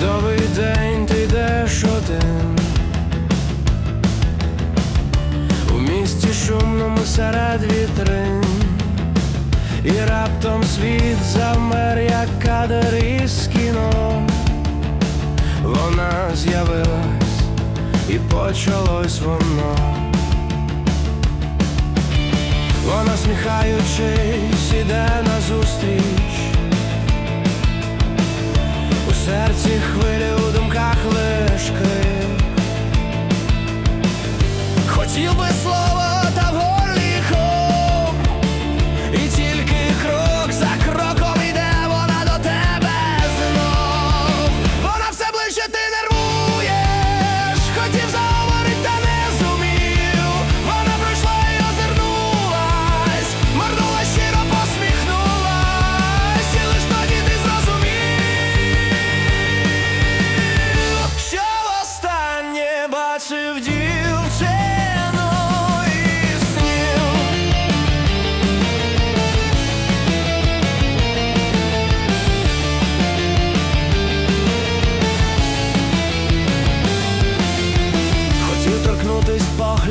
чудовий день ти йдеш один. У місті шумному серед вітрин. І раптом світ замер як кадр із кіно. Вона з'явилась і почалось воно. Вона сміхаючись іде назустріч. Серці хвилі, у думках лишки, Хотів би слова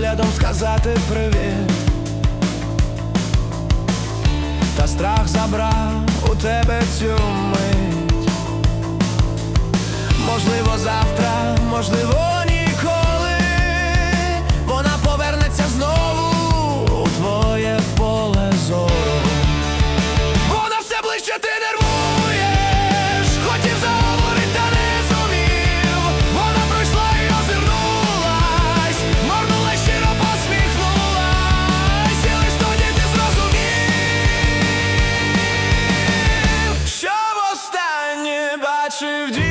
поглядом, сказати привіт. Та страх забрав у тебе цю мить. Можливо, завтра, можливо, Shiv-G.